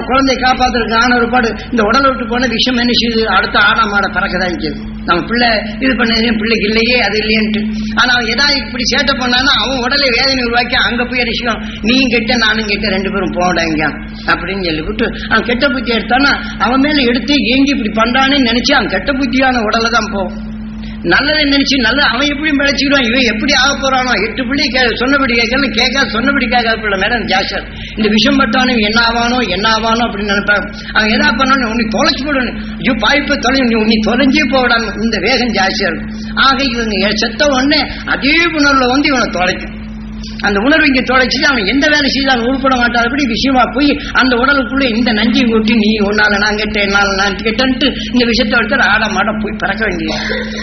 அவன் குழந்தைய காப்பாத்துறதுக்கு ஆன ஒரு பாடு இந்த உடலை விட்டு போன விஷயம் என்ன செய்யுது அடுத்த ஆனா மாட பறக்கதான் செய்யுது நம்ம பிள்ளை இது பண்ண பிள்ளைக்கு இல்லையே அது இல்லையன்ட்டு. ஆனா அவன் ஏதாவது இப்படி சேட்டை பண்ணானா அவன் உடலை வேதனை உருவாக்கி அங்க போய் அடிச்சுக்கான் நீயும் கெட்ட நானும் கெட்ட ரெண்டு பேரும் போடாங்க அப்படின்னு சொல்லிவிட்டு அவன் கெட்ட புத்தி எடுத்தானா அவன் மேல எடுத்து ஏங்கி இப்படி பண்றான்னு நினைச்சு அவன் கெட்ட புத்தியான உடலை தான் போகும் நல்லதை நினைச்சு நல்ல அவன் எப்படியும் பிழைச்சிக்கிடுவான் இவன் எப்படி ஆக போறானோ எட்டு பிள்ளை கே சொன்னபடி கேட்கலாம் கேட்காது சொன்னபடி கேட்காது பிள்ளை மேடம் ஜாஸ்டர். இந்த விஷயம் பட்டானு என்ன ஆவானோ என்ன ஆவானோ அப்படின்னு நினைப்பாங்க. அவன் எதா பண்ணானு உன்னை தொலைச்சு போடணும் ஐயோ பாய்ப்பை தொலை நீ உன்னை தொலைஞ்சே போடான்னு இந்த வேகம் ஜாஸ்தியாக இருக்கும் ஆக இவங்க செத்த உடனே அதே உணர்வுல வந்து இவனை தொலைக்கும். அந்த உணர்வு இங்க தொலைச்சு அவன் எந்த வேலை செய்தாலும் உருப்பட மாட்டாதபடி விஷயமா போய் அந்த உடலுக்குள்ள இந்த நஞ்சை ஊட்டி நீ ஒன்னால நான் கேட்டேன் என்னால நான் கேட்டேன்ட்டு இந்த விஷயத்தை எடுத்து ஆட மாட போய் பறக்க வேண்டியது.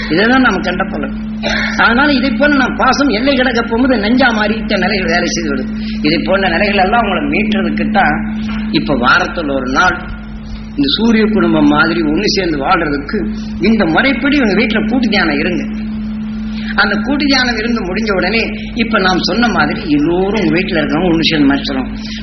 இதைதான் நம்ம கண்ட பலன். அதனால இதை போல நான் பாசம் எல்லை கிடக்க போகும்போது நஞ்சா மாறிட்ட நிலைகள் வேலை செய்து விடுது. இதை போன்ற நிலைகள் எல்லாம் உங்களை மீட்டுறதுக்கு தான் இப்ப வாரத்தில் ஒரு நாள் இந்த சூரிய குடும்பம் மாதிரி ஒண்ணு சேர்ந்து வாழ்றதுக்கு இந்த முறைப்படி உங்க வீட்டுல கூட்டு தியானம் இருங்க. அந்த கூட்டு தியானம் இருந்து முடிஞ்ச உடனே இப்ப நாம் சொன்ன மாதிரி எல்லோரும் உங்க வீட்டுல இருக்கிறவங்க ஒண்ணு சேர்ந்து மாதிரி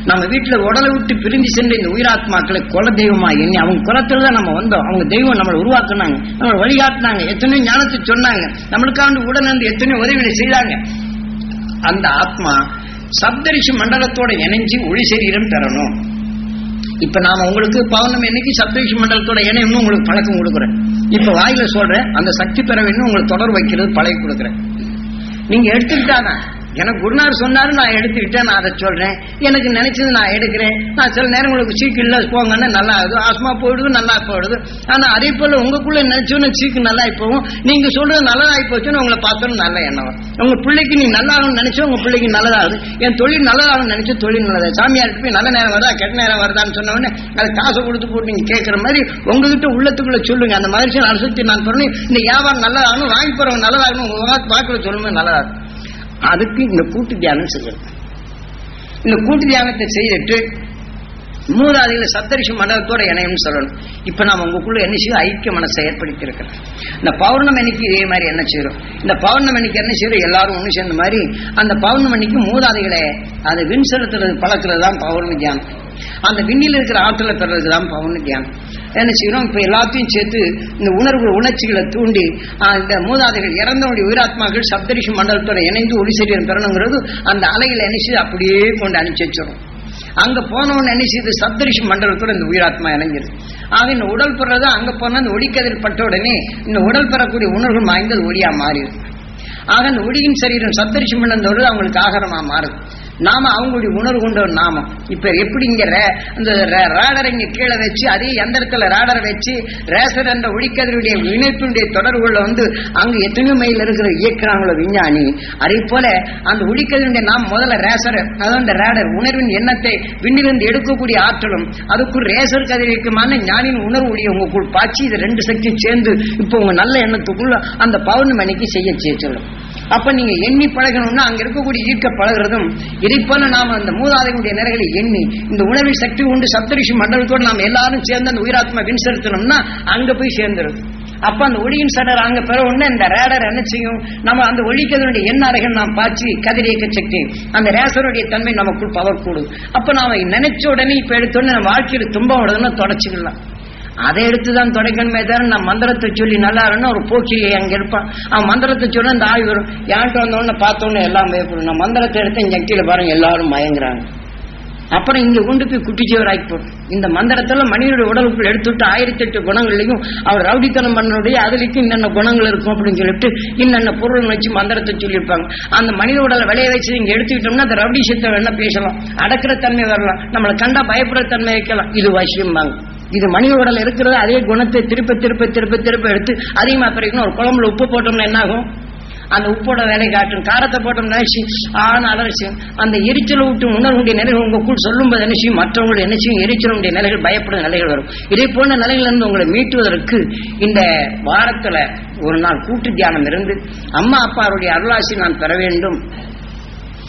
நம்ம வீட்டுல உடலை விட்டு பிரிஞ்சு சென்ற இந்த உயிராத்மாக்களை குல தெய்வமா எண்ணி அவங்க குலத்துல தான் நம்ம வந்தோம். அவங்க தெய்வம் நம்மளை உருவாக்குனாங்க. நம்மளை வழிகாட்டினாங்க. எத்தனையோ ஞானத்தை சொன்னாங்க. நம்மளுக்காண்டு உடனே எத்தனையோ உதவிகளை செய்தாங்க. அந்த ஆத்மா சப்தரிஷி மண்டலத்தோட இணைஞ்சு ஒளி சரீரம் பெறணும். இப்ப நாம உங்களுக்கு பௌர்ணமி என்னைக்கு சப்தரிஷி மண்டலத்தோட இணையம்னு உங்களுக்கு பழக்கம் கொடுக்குறேன். இப்ப வாயில சொல்றேன் அந்த சக்தி பெற வேண்டும் உங்களுக்கு தொடர் வைக்கிறது பழகி கொடுக்குறேன். நீங்க எடுத்துக்கிட்டாதான் எனக்கு குருநாள் சொன்னாரு நான் எடுத்துக்கிட்டேன் நான் அதை சொல்றேன். எனக்கு நினைச்சது நான் எடுக்கிறேன். நான் சில நேரம் உங்களுக்கு சீக்கு இல்லை போங்கன்னா நல்லா ஆகுது ஆஸ்மா போயிடுது நல்லா போயிடுது. ஆனா அதே போல உங்களுக்குள்ள நினைச்சோன்னு சீக்கு நல்லா போகும். நீங்க சொல்றது நல்லதாகி போச்சுன்னு உங்களை பார்த்தோன்னு நல்ல எண்ணம் உங்க பிள்ளைக்கு நீ நல்லாகணும்னு நினைச்சா உங்க பிள்ளைக்கு நல்லதாகுது. என் தொழில் நல்லதாகும் நினைச்சு தொழில் நல்லது. சாமியார் போய் நல்ல நேரம் வருதா கெட்ட நேரம் வருதான்னு சொன்ன அது அதை காசை கொடுத்து போட்டு நீங்க கேட்கற மாதிரி உங்ககிட்ட உள்ளத்துக்குள்ள சொல்லுங்க. அந்த மகிழ்ச்சியை அனுசரித்து நான் சொன்னேன். இந்த வியாபாரம் நல்லதாகணும் வாங்கி போறவங்க நல்லதாகணும் உங்க வாக்குல சொல்லுங்க நல்லதாகும் அதுக்கு இந்த கூட்டு தியானம் செய்யணும் இந்த கூட்டு தியானத்தை செய்துட்டு மூதாதையில சப்தரிஷி மண்டலத்தோட இணையம்னு சொல்லணும். இப்ப நாம உங்களுக்குள்ள என்ன செய்யும் ஐக்கிய மனசை ஏற்படுத்தி இருக்கிறோம் இந்த பௌர்ணமணிக்கு இதே மாதிரி என்ன செய்யறோம்? இந்த பௌர்ணமணிக்கு என்ன செய்யறோம்? எல்லாரும் ஒண்ணு சேர்ந்த மாதிரி அந்த பௌர்ணமணிக்கு மூதாதைகளை அதை விண் செலுத்துறது பழக்கிறது தான் பௌர்ணமி தியானம். அந்த விண்ணில் இருக்கிற ஆற்றலை பெறதுக்கு தான் பௌர்ணமி தியானம் என்ன செய்யறோம் இப்ப எல்லாத்தையும் சேர்த்து இந்த உணர்வு உணர்ச்சிகளை தூண்டி இந்த மூதாதைகள் இறந்தவனுடைய உயிராத்மாக்கள் சப்தரிஷி மண்டலத்தோட இணைந்து ஒளி சரீரம் பெறணுங்கிறது அந்த அலையில் என்ன செய்து அப்படியே கொண்டு அனுப்பிச்சு வச்சிடும் அங்க போனவன் என்ன செய்யுது சப்தரிஷி மண்டலத்தோட இந்த உயிராத்மா இணைஞ்சிரு. ஆக இந்த உடல் பெறது அங்க போனா இந்த ஒளிக்கதிர் பட்ட உடனே இந்த உடல் பெறக்கூடிய உணர்வு வாய்ந்தது ஒளியா மாறிடும் ஆக அந்த ஒளியின் சரீரம் சப்தரிஷி மண்டலத்தோடு அவங்களுக்கு ஆகாரமா மாறுது. நாம அவங்களுடைய உணர்வு கொண்ட ஒரு நாமம். இப்ப எப்படி இங்க ரே- இந்த ரேடரை இங்க கீழே வச்சு அதே எந்திரத்துல ரேடரை வச்சு ரேசர் என்ற ஒளிக்கதிருடைய இணைப்பினுடைய தொடர்புள்ள வந்து அங்க எத்தனையோ மையில் இருக்கிற இயக்குறாங்களோ விஞ்ஞானி. அதே போல அந்த ஒளிக்கதிருடைய நாம் முதல்ல ரேசர் அதாவது அந்த ரேடர் உணர்வின் எண்ணத்தை விண்ணிலிருந்து எடுக்கக்கூடிய ஆற்றலும் அதுக்குள் ரேசர் கதிரிக்குமான ஞானின் உணர்வு ஒளி உங்களுக்குள் பாய்ச்சி இது ரெண்டு சக்தியும் சேர்ந்து இப்போ உங்க நல்ல எண்ணத்துக்குள்ள அந்த பௌர்ணமணிக்கு செய்ய செய்ய சொல்லும். அப்ப நீங்க எண்ணி பழகணும்னா அங்க இருக்கக்கூடிய ஈர்க்க பழகுறதும் இதை போல நாம அந்த மூதாதைகளுடைய நிலைகளை எண்ணி இந்த உணர்வில் சக்தி உண்டு சப்தரிஷி மண்டலத்தோடு நாம் எல்லாரும் சேர்ந்து அந்த உயிராத்மா வின் செலுத்தணும்னா அங்க போய் சேர்ந்துரும் அப்ப அந்த ஒளியின் சடர் அங்க பெற உடனே இந்த ரேடர் என்ன செய்யும்? நம்ம அந்த ஒளிக்கதனுடைய எண்ண அறைகள் நாம் பாய்ச்சி கதிரியக்க சக்தி அந்த ரேசருடைய தன்மை நமக்குள் பவர் கூடும். அப்ப நாம நினைச்ச உடனே இப்ப எடுத்த உடனே நம்ம வாழ்க்கையில துன்பம் உடனே தொடச்சிக்கலாம். அதை எடுத்துதான் தொடக்கணுமே தவிர நான் மந்திரத்தை சொல்லி நல்லா இருந்தா ஒரு போக்கி அங்க இருப்பான். அவன் மந்திரத்தை சொல்ல இந்த ஆய் வரும். யான்ட்டு வந்தோடனே பார்த்தோன்னே எல்லாம் பயப்படும் நான் மந்திரத்தை எடுத்து என் சக்தியில பாருங்க எல்லாரும் மயங்குறாங்க. அப்புறம் இங்க கொண்டு போய் குட்டிச்சுவர் ஆக்கி போடும் இந்த மந்திரத்துல மனிதனுடைய உடலுக்குள் எடுத்துட்டு ஆயிரத்தி எட்டு குணங்களையும் அவர் ரவுடித்தனம் பண்ணனுடைய அதுலக்கும் இன்னென்ன குணங்கள் இருக்கும் அப்படின்னு சொல்லிட்டு இன்னென்ன பொருள் வச்சு மந்திரத்தை சொல்லியிருப்பாங்க. அந்த மனித உடலை விளைய வச்சு இங்க எடுத்துக்கிட்டோம்னா அந்த ரவுடி சித்தை வேணா பேசலாம்? அடக்கிற தன்மை வரலாம். நம்மளை கண்டா பயப்படுற தன்மை வைக்கலாம். இது வசியம்பாங்க. இது மனித உடல் இருக்கிறது அதே குணத்தை திருப்ப திருப்ப திருப்ப திருப்ப எடுத்து அதிகமா பிறகு ஒரு குழம்புல உப்பு போட்டோம்னா என்ன ஆகும் அந்த உப்போட வேலை காட்டும். காரத்தை போட்டோம்னா ஆன அலர்ச்சி அந்த எரிச்சலை விட்டு உணர்வுடைய நிலைகள் உங்களுக்குள் சொல்லும்போது என்ன செய்யும்? மற்றவங்களுடைய என்ன செய்யும்? எரிச்சலுடைய நிலைகள் பயப்படும் நிலைகள் வரும். இதே போன்ற நிலைகளிலிருந்து உங்களை மீட்டுவதற்கு இந்த வாரத்துல ஒரு நாள் கூட்டு தியானம் இருந்து அம்மா அப்பாருடைய அருளாசி நான் பெற வேண்டும்.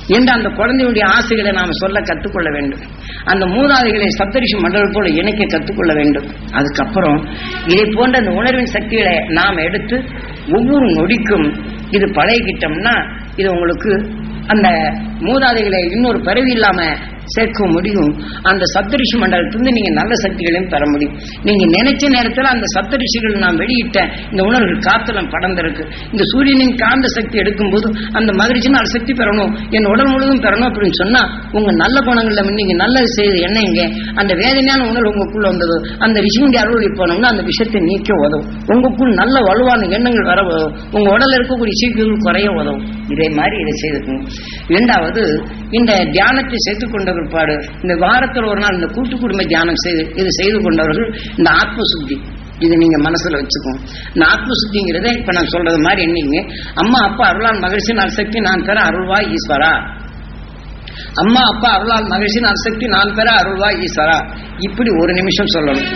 என்று அந்த குழந்தையுடைய ஆசைகளை நாம் சொல்ல கற்றுக்கொள்ள வேண்டும். அந்த மூதாதைகளை சப்தரிஷி மண்டல் போல இணைக்க கற்றுக்கொள்ள வேண்டும். அதுக்கப்புறம் இதை போன்ற அந்த உணர்வின் சக்திகளை நாம் எடுத்து ஒவ்வொரு நொடிக்கும் இது பழகிக்கிட்டோம்னா இது உங்களுக்கு அந்த மூதாதைகளை இன்னொரு பரவி இல்லாம சேர்க்க முடியும். அந்த சப்தரிஷி மண்டலத்திலிருந்து நீங்க நல்ல சக்திகளையும் பெற முடியும். நீங்க நினைச்ச நேரத்தில் அந்த சப்தரிஷிகள் நான் வெளியிட்ட இந்த உணர்வுகள் காத்தலம் படர்ந்திருக்கு. இந்த சூரியனின் காந்த சக்தி எடுக்கும்போது அந்த மகிழ்ச்சி நான் சக்தி பெறணும் என் உடல் முழுவதும் பெறணும் அப்படின்னு சொன்னா உங்க நல்ல குணங்கள்ல நீங்க நல்லது செய்து என்னங்க அந்த வேதனையான உணர்வு உங்களுக்குள்ள வந்தது. அந்த ரிஷியுடைய அருள் போனோம்னா அந்த விஷயத்தை நீக்க உதவும். உங்களுக்குள் நல்ல வலுவான எண்ணங்கள் வர உதவும். உங்க உடல் இருக்கக்கூடிய சீக்கிரம் குறைய உதவும். இதே மாதிரி இதை செய்துக்கணும் இரண்டாவது இந்த தியானத்தை செய்து கொண்ட பிற்பாடு இந்த வாரத்தில் ஒரு நாள் இந்த கூட்டு குடும்ப தியானம் செய்து இது செய்து கொண்டவர்கள் இந்த ஆத்ம சுத்தி இது நீங்க மனசுல வச்சுக்கோங்க. இந்த ஆத்ம சுத்திங்கிறத இப்ப நான் சொல்றது மாதிரி என்னீங்க அம்மா அப்பா அருளான் மகிழ்ச்சி நான் சக்தி நான் பெற அருள்வா ஈஸ்வரா. அம்மா அப்பா அருளால் மகிழ்ச்சி நான் சக்தி நான் பெற அருள்வா ஈஸ்வரா. இப்படி ஒரு நிமிஷம் சொல்லணும்.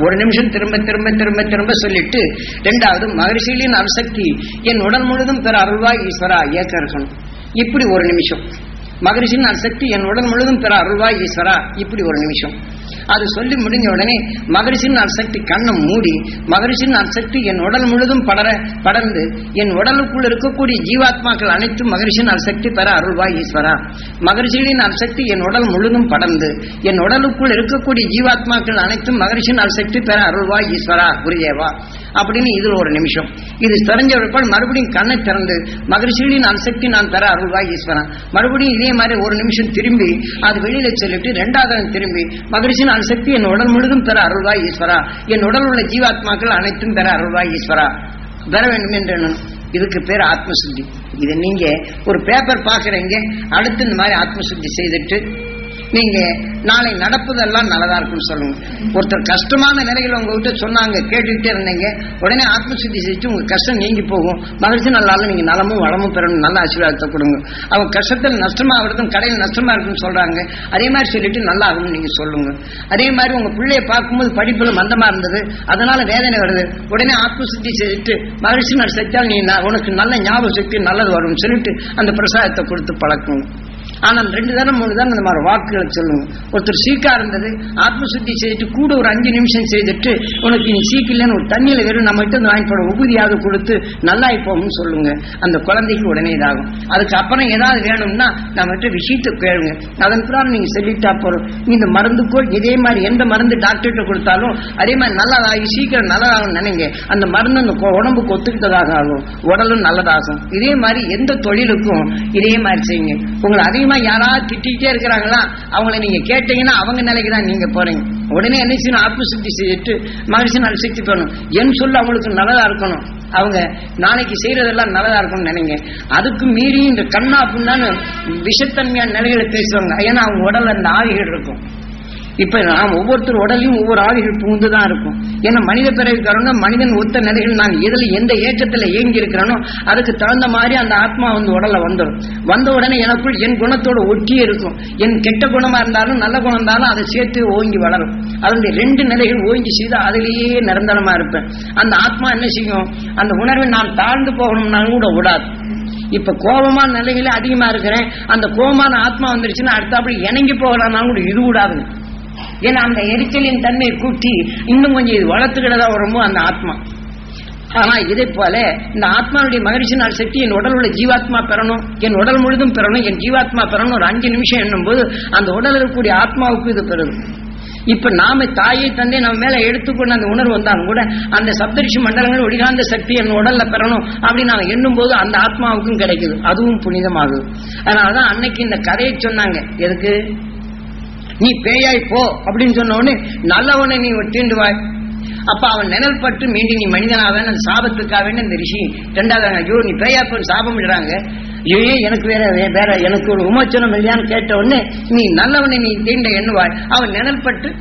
ஒரு நிமிஷம் திரும்ப திரும்ப திரும்ப திரும்ப சொல்லிட்டு ரெண்டாவது மகிழ்ச்சியின் அணுசக்தி என் உடல் முழுதும் பெற அருள்வா ஈஸ்வரா ஏக்க இருக்கணும் இப்படி ஒரு நிமிஷம். மகரிஷின் அசக்தி என் உடல் முழுதும் பெற அருள்வாய் ஈஸ்வரா இப்படி ஒரு நிமிஷம். அது சொல்லி முடிஞ்ச உடனே மகரிஷின் அசக்தி கண்ணை மூடி மகரிஷின் அசக்தி என் உடல் முழுதும் படர படர்ந்து என் உடலுக்குள் இருக்கக்கூடிய ஜீவாத்மாக்கள் அனைத்தும் மகரிஷின் அசக்தி பெற அருள்வாய் ஈஸ்வரா. மகரிஷிகளின் சக்தி என் உடல் முழுதும் படர்ந்து என் உடலுக்குள் இருக்கக்கூடிய ஜீவாத்மாக்கள் அனைத்தும் மகரிஷின் அசக்தி பெற அருள்வாய் ஈஸ்வரா குருதேவா. அப்படின்னு இதில் ஒரு நிமிஷம். இது தெரிஞ்சவர்கள் மறுபடியும் கண்ணை திறந்து மகரிஷிகளின் அணுசக்தி நான் பெற அருள்வாய் ஈஸ்வரன் மறுபடியும் இதே மாதிரி ஒரு நிமிஷம் திரும்பி அது வெளியில சொல்லிட்டு ரெண்டாவது திரும்பி மகரிஷின் அணுசக்தி என் உடல் முழுதும் பெற அருள்வாய் ஈஸ்வரா. என் உடல் உள்ள ஜீவாத்மாக்கள் அனைத்தும் பெற அருள்வாய் ஈஸ்வரா. பெற வேண்டும் என்று இதுக்கு பேர் ஆத்மசுத்தி. இதை நீங்க ஒரு பேப்பர் பாக்குறீங்க அடுத்து இந்த மாதிரி ஆத்மசுத்தி செய்துட்டு நீங்க நாளை நடப்பதெல்லாம் நல்லதா இருக்கும்னு சொல்லுங்க. ஒருத்தர் கஷ்டமான நிலைகள் உங்ககிட்ட சொன்னாங்க கேட்டுக்கிட்டே இருந்தீங்க உடனே ஆத்மசுத்தி செஞ்சு உங்க கஷ்டம் நீங்கி போகும். மகிழ்ச்சி நல்லாலும் நீங்க நலமும் வளமும் பெறணும் நல்ல ஆசீர்வாதத்தை கொடுங்க. அவங்க கஷ்டத்தில் நஷ்டமா ஆகிறதும் கடையில் நஷ்டமா இருக்குன்னு சொல்றாங்க. அதே மாதிரி சொல்லிட்டு நல்லா ஆகும்னு நீங்க சொல்லுங்க. அதே மாதிரி உங்க பிள்ளைய பார்க்கும்போது படிப்புல மந்தமா இருந்தது. அதனால வேதனை வருது. உடனே ஆத்மசுத்தி செய்துட்டு மகிழ்ச்சி நான் நீ உனக்கு நல்ல ஞாபக சக்தி நல்லது வரும்னு சொல்லிட்டு அந்த பிரசாதத்தை கொடுத்து பழக்கணும். ஆனால் ரெண்டு தானே மூணு தானே இந்த மாதிரி வாக்குகளை சொல்லுவோம் ஒருத்தர் சீக்கா இருந்தது ஆத்மசுத்தி செய்துட்டு கூட ஒரு அஞ்சு நிமிஷம் செய்துட்டு உனக்கு நீ சீக்கிரன்னு ஒரு தண்ணியில வெறும் நம்ம கிட்ட வாங்கி போட உபதியாவது கொடுத்து நல்லா இப்போம்னு சொல்லுங்க. அந்த குழந்தைக்கு உடனே இதாகும். அதுக்கு அப்புறம் ஏதாவது வேணும்னா நம்ம கிட்ட விஷயத்தை கேளுங்க. அதன் பிறகு நீங்க சொல்லிட்டா போறோம் இந்த மருந்துக்கோ இதே மாதிரி எந்த மருந்து டாக்டர்கிட்ட கொடுத்தாலும் அதே மாதிரி நல்லதாகி சீக்கிரம் நல்லதாகும் நினைங்க. அந்த மருந்து அந்த கொ- உடம்புக்கு ஒத்துக்கிட்டதாக ஆகும். உடலும் நல்லதாகும். இதே மாதிரி எந்த தொழிலுக்கும் இதே மாதிரி செய்யுங்க. உங்களை அதிகமா யாராவது திட்டிகிட்டே இருக்கிறாங்களா அவங்கள நீங்க கேட்டீங்கன்னா அவங்க நிலைக்கு தான் நீங்க போறீங்க. உடனே என்ன செய்யணும்? ஆத்மசுத்தி செய்துட்டு மகிழ்ச்சி நாள் சக்தி பண்ணணும் என் சொல்ல அவங்களுக்கு நல்லதா இருக்கணும். அவங்க நாளைக்கு செய்யறதெல்லாம் நல்லதா இருக்கும்னு நினைங்க. அதுக்கு மீறி இந்த கண்ணா அப்படின்னு விஷத்தன்மையான நிலைகளை பேசுவாங்க. ஏன்னா அவங்க உடல்ல அந்த ஆவிகள் இருக்கும். இப்ப நாம் ஒவ்வொருத்தர் உடலையும் ஒவ்வொரு ஆவிகள் புகுந்துதான் இருக்கும். ஏன்னா மனித பிறகு காரணம் மனிதன் ஒத்த நிலைகள் நான் எதுல எந்த ஏக்கத்துல இயங்கி இருக்கிறானோ அதுக்கு தகுந்த மாதிரி அந்த ஆத்மா வந்து உடல்ல வந்துடும். வந்த உடனே எனக்குள் என் குணத்தோட ஒட்டியே இருக்கும். என் கெட்ட குணமா இருந்தாலும் நல்ல குணம் இருந்தாலும் அதை சேர்த்து ஓங்கி வளரும். அதனுடைய ரெண்டு நிலைகள் ஓங்கி செய்து அதிலேயே நிரந்தரமா இருப்பேன். அந்த ஆத்மா என்ன செய்யும்? அந்த உணர்வை நான் தாழ்ந்து போகணும்னாலும் கூட விடாது. இப்ப கோபமான நிலையில அதிகமா இருக்கிறேன். அந்த கோபமான ஆத்மா வந்துருச்சுன்னா அடுத்தாப்படி இணங்கி போகலாம்னாலும் கூட இது விடாதுங்க. ஏன்னா அந்த எரிச்சலின் தன்மை கூட்டி இன்னும் கொஞ்சம் இது வளர்த்துக்கிட்டதா வருமோ அந்த ஆத்மா. ஆனா இதை போல இந்த ஆத்மாவுடைய மகிழ்ச்சி நாள் சக்தி என் உடல் உள்ள ஜீவாத்மா பெறணும் என் உடல் முழுதும் பெறணும் என் ஜீவாத்மா பெறணும் ஒரு அஞ்சு நிமிஷம் எண்ணும் போது அந்த உடல் இருக்கக்கூடிய ஆத்மாவுக்கு இது பெறும் இப்ப நாம தாயை தந்தை நம்ம மேல எடுத்துக்கொண்டு அந்த உணர்வு வந்தாலும் கூட அந்த சப்தரிஷி மண்டலங்கள் ஒளிகாந்த சக்தி என் உடல்ல பெறணும் அப்படின்னு நாங்க எண்ணும் போது அந்த ஆத்மாவுக்கும் கிடைக்குது. அதுவும் புனிதமாகுது. அதனாலதான் அன்னைக்கு இந்த கதையை சொன்னாங்க. எதுக்கு? நீ பேயாய் போ அப்படின்னு சொன்ன உடனே நல்லவனை நீ தீண்டுவாய் அப்ப அவன் நிழல் பட்டு மீண்டும் நீ மனிதனாவேன் அந்த சாபத்துக்காக இந்த ரிஷி. ரெண்டாவது ஐயோ நீ பேயாப்பன் சாபம் விடுறாங்க. ஐயோ எனக்கு வேற வேற எனக்கு ஒரு விமோச்சனம் இல்லையான்னு கேட்ட உடனே நீ நல்லவனை நீ தீண்ட எண்ணுவாய். அவன் நிழல் பட்டு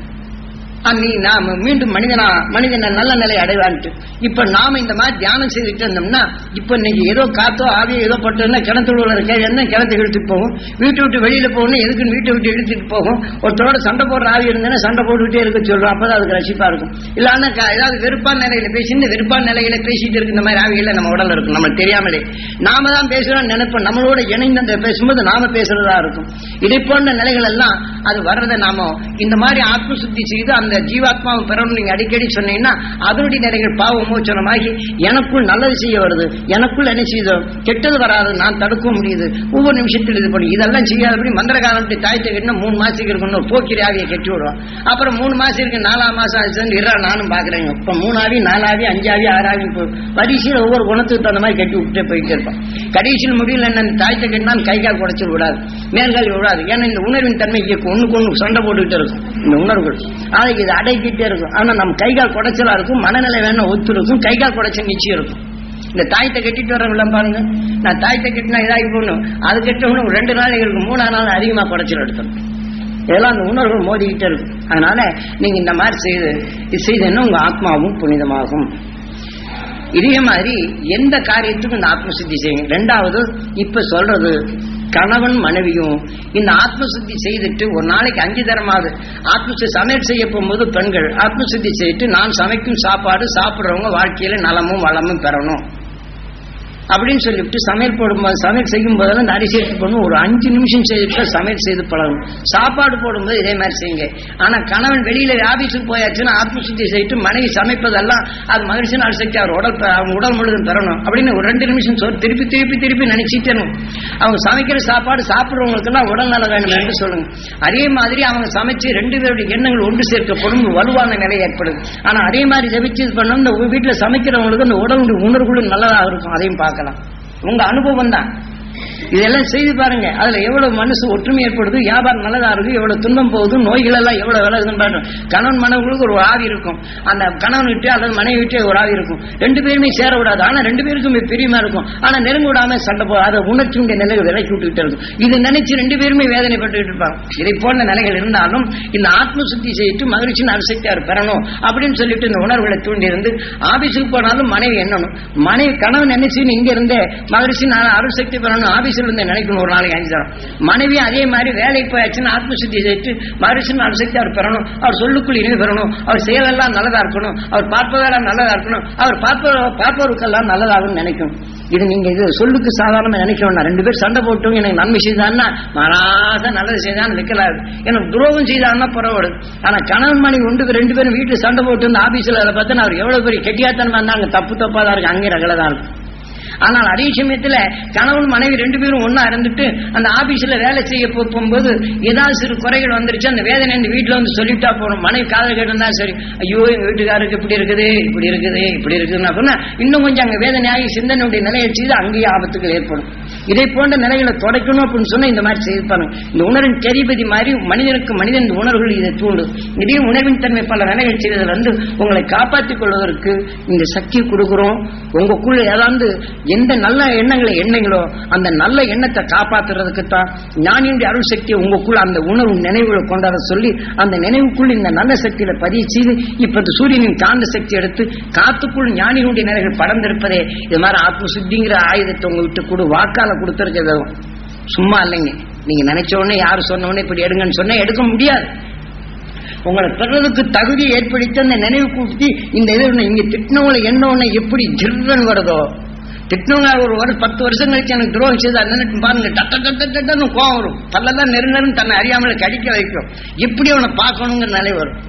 நீ நாம மீண்டும் மனிதனா மனிதன நல்ல நிலை அடைவான்ட்டு. இப்ப நாம இந்த மாதிரி தியானம் செய்துட்டு இருந்தோம்னா இப்ப இன்னைக்கு ஏதோ காத்தோ ஆவியோ ஏதோ பட்டோம்னா கிணத்துல உள்ள இருக்க என்ன? கிணத்து இழுத்துட்டு போகும். வீட்டை விட்டு வெளியில போகணும் எதுக்குன்னு வீட்டை விட்டு இழுத்துட்டு போகும். ஒருத்தரோட சண்டை போடுற ஆவி இருந்தேன்னா சண்டை போட்டுக்கிட்டே இருக்க சொல்றோம். அப்பதான் அதுக்கு ரசிப்பா இருக்கும். இல்லன்னா ஏதாவது வெறுப்பான நிலையில பேசிட்டு வெறுப்பான நிலையில பேசிட்டு இருக்கு இந்த மாதிரி ஆவியில நம்ம உடல்ல இருக்கும். நம்ம தெரியாமலே. நாம தான் பேசுறோம் நினைப்போம். நம்மளோட இணைந்து அந்த பேசும்போது நாம பேசுறதா இருக்கும். இதை போன்ற நிலைகள் எல்லாம் அது வர்றதை நாம இந்த மாதிரி ஆத்மசுத்தி செய்து அந்த அந்த ஜீவாத்மாவை பெறணும் நீங்க அடிக்கடி சொன்னீங்கன்னா அதனுடைய நிலைகள் பாவ மோச்சனமாகி எனக்குள் நல்லது செய்ய வருது. எனக்குள் என்ன செய்தோ கெட்டது வராது நான் தடுக்க முடியுது. ஒவ்வொரு நிமிஷத்தில் இது பண்ணி இதெல்லாம் செய்யாதபடி மந்திரகாலத்தை தாயத்தை கட்டினா மூணு மாசத்துக்கு இருக்கணும். போக்கிரி ஆவியை கட்டி விடுவோம் அப்புறம் மூணு மாசம் இருக்கு நாலாம் மாசம் ஆச்சு இரா நானும் பாக்குறேங்க இப்ப மூணாவி நாலாவி அஞ்சாவி ஆறாவி வரிசையில் ஒவ்வொரு குணத்துக்கு தகுந்த மாதிரி கட்டி விட்டுட்டே போயிட்டு இருப்பான். கடைசியில் முடியல என்ன தாய்த்தை கட்டினால் கை கால் குடைச்சு விடாது. மேல்கால் விடாது. ஏன்னா இந்த உணர்வின் தன்மை இயக்கம் ஒண்ணுக்கு ஒண்ணு சண்டை போட்டுக்கிட்டு இருக்கும். இந்த உணர்வுகள். அதுக்கு இது அடைக்கிட்டே இருக்கும். ஆனா நம்ம கை கால் குடைச்சலா இருக்கும் மனநிலை வேணும் ஒத்து இருக்கும் கை கால் குடைச்சல் நிச்சயம் இருக்கும். இந்த தாயத்தை கட்டிட்டு வரவங்கள பாருங்க. நான் தாயத்தை கட்டினா இதாகி போகணும். அது கட்டணும் ரெண்டு நாள் இருக்கும். மூணாவது நாள் அதிகமா குடைச்சல் எடுத்தணும் இதெல்லாம் அந்த உணர்வு மோதிக்கிட்டே இருக்கும். அதனால நீங்க இந்த மாதிரி செய்து இது செய்தேன்னா உங்க ஆத்மாவும் புனிதமாகும். இதே மாதிரி எந்த காரியத்துக்கும் இந்த ஆத்மசித்தி செய்யுங்க. ரெண்டாவது இப்ப சொல்றது கணவன் மனைவியும் இந்த ஆத்மசுத்தி செய்துட்டு ஒரு நாளைக்கு அஞ்சு தரமாவது ஆத்மசுத்தி சமையல் செய்ய போகும்போது பெண்கள் ஆத்மசுத்தி செய்துட்டு நான் சமைக்கும் சாப்பாடு சாப்பிட்றவங்க வாழ்க்கையில நலமும் வளமும் பெறணும். அப்படின்னு சொல்லிவிட்டு சமையல் போடும்போது சமையல் செய்யும் போதெல்லாம் இந்த அரிசி எடுத்து போடணும். ஒரு அஞ்சு நிமிஷம் செய்துட்டு சமையல் செய்து பழகணும். சாப்பாடு போடும்போது இதே மாதிரி செய்யுங்க. ஆனால் கணவன் வெளியில் ஆபீஸுக்கு போயாச்சுன்னா ஆத்ம சுத்தி செய்துட்டு மனைவி சமைப்பதெல்லாம் அது மகிழ்ச்சி நாள் சக்தி அவர் உடல் அவங்க உடல் முழுதும் பெறணும். அப்படின்னு ஒரு ரெண்டு நிமிஷம் சொல் திருப்பி திருப்பி திருப்பி நினைச்சிட்டணும் அவங்க சமைக்கிற சாப்பாடு சாப்பிட்றவங்களுக்குலாம் உடல் நலம் வேணும் என்று சொல்லுங்க. அதே மாதிரி அவங்க சமைச்சு ரெண்டு பேருடைய எண்ணங்கள் ஒன்று சேர்க்கப்படும் வலுவான நிலை ஏற்படுது. ஆனால் அதே மாதிரி ஜபிச்சு இது பண்ணணும் இந்த வீட்டில் சமைக்கிறவங்களுக்கு அந்த உடலுடைய உணர்வுகளும் நல்லதாக இருக்கும். அதையும் பார்க்கலாம். உங்க அனுபவம் தான் இதெல்லாம் செய்து பாருங்க. அதுல எவ்வளவு மனசு ஒற்றுமை ஏற்படுது வியாபாரம் நல்லதா இருக்கு எவ்வளவு துன்பம் போகுது நோய்கள் எல்லாம் எவ்வளவு விலகுதுன்னு பாருங்க. கணவன் மனைவிகளுக்கு ஒரு ஆவி இருக்கும். அந்த கணவன் விட்டு அல்லது மனைவி விட்டு ஒரு ஆவி இருக்கும். ரெண்டு பேருமே சேர விடாது. ஆனா ரெண்டு பேருக்கும் பிரியமா இருக்கும். ஆனா நெருங்க விடாம சண்டை போ அதை உணர்ச்சியுடைய நிலைகள் விலக்கி விட்டுக்கிட்டே இருக்கும். இது நினைச்சு ரெண்டு பேருமே வேதனைப்பட்டுக்கிட்டு இருப்பாங்க. இதை போன்ற நிலைகள் இருந்தாலும் இந்த ஆத்ம சுத்தி செய்யிட்டு மகிழ்ச்சி அரிசக்தியார் பெறணும் அப்படின்னு சொல்லிட்டு இந்த உணர்வுகளை தூண்டி இருந்து ஆபீஸுக்கு போனாலும் மனைவி என்னணும் மனைவி கணவன் என்ன செய்யணும் இங்க இருந்தே மகிழ்ச்சி நான் அருள் சக்தி பெறணும் ஆபீஸ் இருந்து நினைக்கணும் ஒரு நாளைக்கு அஞ்சு தரம் மனைவி அதே மாதிரி வேலைக்கு போயாச்சுன்னா ஆத்மசுத்தி செய்து மறுசு மகிழ்ச்சி சக்தி அவர் பெறணும். அவர் சொல்லுக்குள் இனிமே பெறணும். அவர் செயலெல்லாம் நல்லதா இருக்கணும். அவர் பார்ப்பதெல்லாம் நல்லதா இருக்கணும். அவர் பார்ப்ப பார்ப்பவருக்கெல்லாம் நல்லதாகும் நினைக்கும். இது நீங்க இது சொல்லுக்கு சாதாரணமா நினைக்கணும் ரெண்டு பேர் சண்டை போட்டும் எனக்கு நன்மை செய்தான்னா மராச நல்லது செய்தான் நிக்கலாது எனக்கு துரோகம் செய்தான்னா பரவாயில்ல. ஆனா கணவன் மனைவி உண்டு ரெண்டு பேரும் வீட்டுல சண்டை போட்டு வந்து ஆபீஸ்ல அதை பார்த்தா அவர் எவ்வளவு பெரிய கெட்டியாத்தனமா இருந்தாங்க தப்பு தப்பா தான் இருக்கு. அங்கே ரகலதான் இருக்கும் ஆனால் அதே சமயத்துல கணவன் மனைவி ரெண்டு பேரும் ஒன்னா இருந்துட்டு அந்த ஆபீஸ்ல வேலை செய்ய போகும்போது ஏதாவது சிறு குறைகள் வந்துருச்சு அந்த வேதனை இந்த வீட்டுல வந்து சொல்லிட்டா போறோம். மனைவி காதல் கேட்டிருந்தா சரி ஐயோ எங்க வீட்டுக்காருக்கு இப்படி இருக்குது இப்படி இருக்குது இப்படி இருக்குதுன்னு அப்படின்னா இன்னும் கொஞ்சம் அங்க வேதனையாகி சிந்தனையுடைய நிலையை செய்து அங்கேயே ஆபத்துகள் ஏற்படும். இதை போன்ற நிலைகளை தொடக்கணும் அப்படின்னு சொன்னா இந்த மாதிரி செய்திருப்பாங்க இந்த உணர்வின் தெரிபதி மாதிரி மனிதனுக்கு மனிதன் இந்த உணர்வுகள் இதை தூண்டும். இதே உணர்வின் தன்மை பல நிலைகள் செய்ததுல இருந்து உங்களை காப்பாற்றிக் கொள்வதற்கு இந்த சக்தி கொடுக்கிறோம். உங்களுக்குள்ள ஏதாவது எந்த நல்ல எண்ணங்களை எண்ணங்களோ அந்த நல்ல எண்ணத்தை காப்பாத்துறதுக்கு தான் ஞானியுடைய அருள் சக்தியை உங்களுக்குள்ள அந்த உணர்வு நினைவுகளை கொண்டாட சொல்லி அந்த நினைவுக்குள் இந்த நல்ல சக்தியில பதிவு செய்து இப்ப இந்த சூரியனின் காந்த சக்தி எடுத்து காத்துக்குள் ஞானியுடைய நிலைகள் படர்ந்திருப்பதே இது மாதிரி ஆத்ம சுத்திங்கிற ஆயுதத்தை உங்க விட்டு கொடு வாக்கால கொடுத்துருக்கிறது சும்மா இல்லைங்க. நீங்க நினைச்ச உடனே யாரு சொன்ன உடனே இப்படி எடுங்கன்னு சொன்னா எடுக்க முடியாது. உங்களை பெறதுக்கு தகுதி ஏற்படுத்தி அந்த நினைவு கூட்டி இந்த இது இங்க திட்டினவங்களை என்ன எப்படி ஜிர்வன் வருதோ திட்டினவங்க ஒரு வருஷம் பத்து வருஷம் கழிச்சு எனக்கு துரோகம் செய்து நினைட்டு பாருங்க. டத்த டத்த டட்டன்னு கோவம் வரும். பல்லெல்லாம் நெரு நெருன்னு தன்னை அறியாமல் கடிக்க வைக்கும். எப்படி அவனை பார்க்கணுங்கிற நிலை வரும்.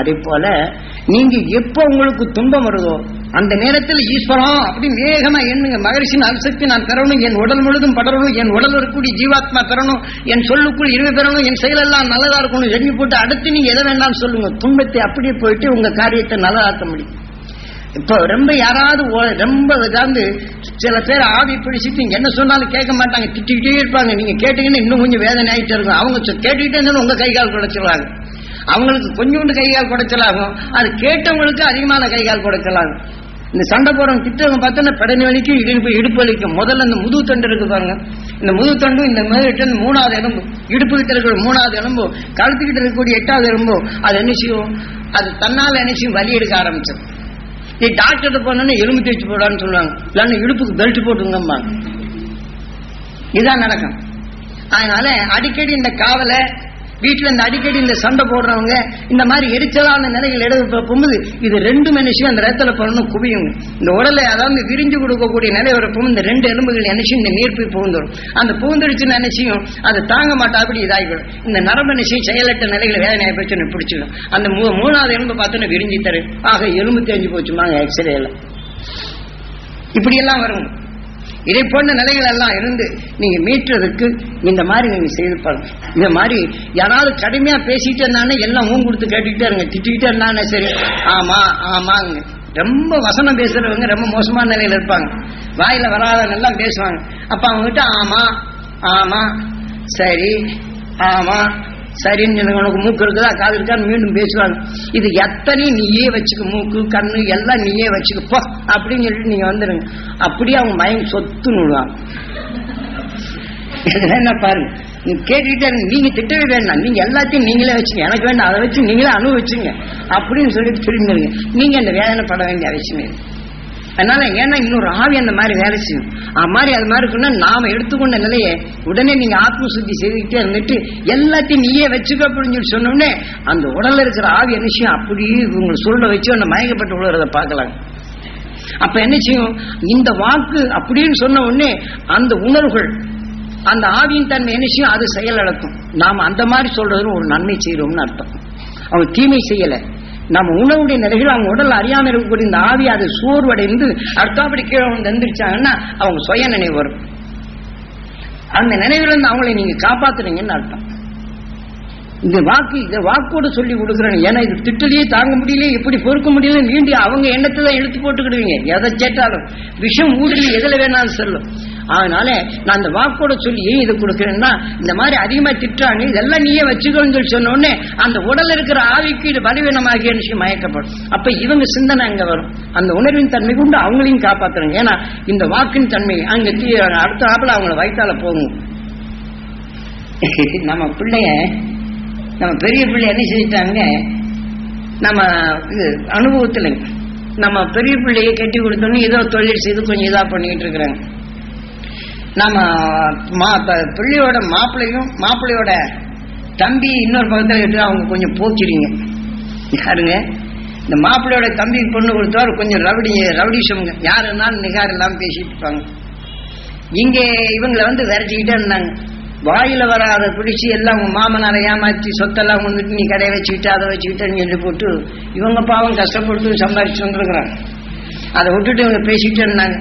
அதே போல நீங்க எப்போ உங்களுக்கு துன்பம் வருதோ அந்த நேரத்தில் ஈஸ்வரம் அப்படின்னு வேகமா எண்ணுங்க. மகரிஷின் அரிசக்தி நான் பெறணும் என் உடல் முழுதும் படரணும் என் உடல் இருக்கக்கூடிய ஜீவாத்மா பெறணும் என் சொல்லுக்குள் இருமை பெறணும் என் செயலெல்லாம் நல்லதா இருக்கணும் எண்ணி போட்டு அடுத்து நீங்க எதை வேண்டாம்னு சொல்லுங்க. துன்பத்தை அப்படியே போயிட்டு உங்க காரியத்தை நல்லதாக்க முடியும். இப்போ ரொம்ப யாராவது ஓ- ரொம்ப இதாந்து சில பேர் ஆவி பிடிச்சிட்டு நீங்க என்ன சொன்னாலும் கேட்க மாட்டாங்க. திட்டிக்கிட்டே இருப்பாங்க. நீங்க கேட்டீங்கன்னா இன்னும் கொஞ்சம் வேதனை ஆயிட்டே இருக்கும். அவங்க கேட்டுக்கிட்டே இருந்தாலும் உங்க கை கால் குடைச்சிருவாங்க. அவங்களுக்கு கொஞ்சோண்டு கை கால் குடைச்சலாகும். அது கேட்டவங்களுக்கு அதிகமான கை கால் குடைச்சலாகும் இந்த சண்டை போறவங்க திட்டவங்க பார்த்தோன்னா படனி வலிக்கும் இடுப்பு இடுப்பு வலிக்கும். முதல்ல இந்த முதுகு தண்டு இருக்கு பாருங்க. இந்த முதுகு தண்டும் இந்த மாதிரி மூணாவது எலும்பு. இடுப்பு கிட்ட இருக்கிற மூணாவது எலும்பு. கழுத்துக்கிட்ட இருக்கக்கூடிய எட்டாவது எலும்பு. அது என்ன செய்யும்? அது தன்னால் என்ன செய்யும்? வலி எடுக்க ஆரம்பிச்சிடும். நீ டாக்டர்கிட்ட போனோன்னா எலும்பு தேய்ச்சி போடான்னு சொல்லுவாங்க. இல்லைன்னா இடுப்புக்கு பெல்ட் போட்டுங்கம்மா இதுதான் நடக்கும். அதனால அடிக்கடி இந்த காவலை வீட்டுல இந்த அடிக்கடி இந்த சண்டை போடுறவங்க இந்த மாதிரி எரிச்சலான நிலைகள் எடுத்து போகும்போது இது ரெண்டு மனுஷன் அந்த ரத்தத்துல பண்ணணும் குவியும். இந்த உடலை அதாவது விரிஞ்சு கொடுக்கக்கூடிய நிலை வரப்போ இந்த ரெண்டு எலும்புகள் நினைச்சு இந்த நீர் போய் புகுந்துடும். அந்த புகுந்துடுச்சு நினைச்சியும் அது தாங்க மாட்டா அப்படி இதாகிடும் இந்த நரம்பு நிச்சயம் செயலற்ற நிலைகளை வேதனை பிரச்சனை பிடிச்சிடும். அந்த மூ- மூணாவது எலும்பு பார்த்தோன்னா விரிஞ்சு தரு ஆக எலும்பு தேஞ்சு போச்சுமாங்க எக்ஸ்ரேல இப்படி எல்லாம் வரும். இதை போன்ற நிலைகள் எல்லாம் இருந்து நீங்க மீட்டுறதுக்கு இந்த மாதிரி நீங்க செய்து பாருங்க இந்த மாதிரி யாராவது கடுமையா பேசிட்டு இருந்தானே எல்லாம் ஊன் கொடுத்து கேட்டுக்கிட்டே இருங்க. திட்டிக்கிட்டே இருந்தானே சரி. ஆமா ஆமாங்க. ரொம்ப வசனம் பேசுறவங்க ரொம்ப மோசமான நிலையில இருப்பாங்க. வாயில வராதவங்க எல்லாம் பேசுவாங்க. அப்ப அவங்க கிட்ட ஆமா ஆமா சரி ஆமா சரின்னு உனக்கு மூக்கு இருக்குதா? காது இருக்கான்னு மீண்டும் பேசுவாங்க. இது எத்தனையும் நீயே வச்சுக்க மூக்கு கண்ணு எல்லாம் நீயே வச்சுக்க. போ அப்படின்னு சொல்லிட்டு நீங்க வந்துடுங்க அப்படியே அவங்க மயம் சொத்துன்னு விடுவாங்க. என்ன பாருங்க? நீங்க கேட்டுக்கிட்டே நீங்க திட்டவே வேண்டாம். நீங்க எல்லாத்தையும் நீங்களே வச்சுங்க. எனக்கு வேண்டாம். அதை வச்சு நீங்களே அனுபவிச்சுங்க. அப்படின்னு சொல்லிட்டு திரும்பிடுங்க நீங்க அந்த வேதனைப்பட வேண்டிய அவசியம் இல்லை. அதனால ஏன்னா இன்னொரு ஆவி அந்த மாதிரி வேலை செய்யும். அது மாதிரி அது மாதிரி இருக்குன்னா நாம எடுத்துக்கொண்ட நிலையை உடனே நீங்க ஆத்ம சுத்தி செய்துக்கிட்டே இருந்துட்டு எல்லாத்தையும் நீயே வச்சுக்க அப்படின்னு சொல்லி சொன்னோடனே அந்த உடல்ல இருக்கிற ஆவி என்ன செய்யும்? அப்படியே உங்களை சொல்ல வச்சு அந்த மயக்கப்பட்டு விழுறத பார்க்கலாம் அப்ப என்ன செய்யும்? இந்த வாக்கு அப்படின்னு சொன்ன உடனே அந்த உணர்வுகள் அந்த ஆவியின் தன்மை என்ன செய்யும்? அது செயலிழக்கும். நாம அந்த மாதிரி சொல்றது ஒரு நன்மை செய்யறோம்னு அர்த்தம். அவங்க தீமை செய்யலை. நம்ம உணவுடைய நிலைகள் அவங்க உடல் அறியாமல் இருக்கக்கூடிய இந்த ஆவி அது சோர்வடைந்து அடுத்தாப்படி கீழே வந்து எந்திரிச்சாங்கன்னா அவங்க சுய நினைவு வரும். அந்த நினைவிலிருந்து அவங்களை நீங்க காப்பாத்துறீங்கன்னு அர்த்தம். இந்த வாக்கு இந்த வாக்கோட சொல்லி கொடுக்குறேன் ஏன்னா இது திட்டலையே தாங்க முடியல எப்படி பொறுக்க முடியல நீண்டி அவங்க எண்ணத்துல இழுத்து போட்டுக்கிடுவீங்க. எதை கேட்டாலும் விஷம் ஊடலி எதுல வேணாலும் செல்லும். அதனால நான் அந்த வாக்கோட சொல்லி ஏன் இதை கொடுக்குறேன்னா இந்த மாதிரி அதிகமா திட்டானு இதெல்லாம் நீயே வச்சுக்கோன்னு சொல்லி சொன்ன அந்த உடல் இருக்கிற ஆவிக்கு இது பலவீனமாகிய விஷயம் மயக்கப்படும். அப்ப இவங்க சிந்தனை அங்க வரும். அந்த உணர்வின் தன்மை கொண்டு அவங்களையும் காப்பாத்துறாங்க ஏன்னா இந்த வாக்கின் தன்மை அங்க தீ- அடுத்த ஆப்பில் அவங்கள வயிற்றால போகும். நம்ம பிள்ளைய நம்ம பெரிய பிள்ளை என்ன செஞ்சிட்டாங்க? நம்ம இது அனுபவத்தில்ங்க நம்ம பெரிய பிள்ளையை கட்டி கொடுத்தோன்னு ஏதோ தொழில் செய்து கொஞ்சம் இதா பண்ணிக்கிட்டு இருக்கிறாங்க. நம்ம மா ப- பிள்ளையோட மாப்பிள்ளையும் மாப்பிள்ளையோட தம்பி இன்னொரு பக்கத்தில் எடுத்து அவங்க கொஞ்சம் போக்கிறீங்க யாருங்க இந்த மாப்பிள்ளையோட தம்பி பொண்ணு கொடுத்தவர் கொஞ்சம் ரவுடி ரவுடிஷம்ங்க யார் இருந்தாலும் நிகார் இல்லாமல் பேசிட்டு இருப்பாங்க. இங்கே இவங்களை வந்து விரட்டிக்கிட்டே இருந்தாங்க. வாயில வராத பிடிச்சி எல்லாம் உங்க மாமனாரை ஏமாத்தி சொத்தெல்லாம் கொண்டுட்டு நீ கடையை வச்சுக்கிட்டு அதை வச்சுக்கிட்டேன்னு சொல்லி போட்டு இவங்க பாவம் கஷ்டப்பட்டு சம்பாதிச்சு வந்துருக்குறாங்க அதை விட்டுட்டு இவங்க பேசிக்கிட்டே இருந்தாங்க.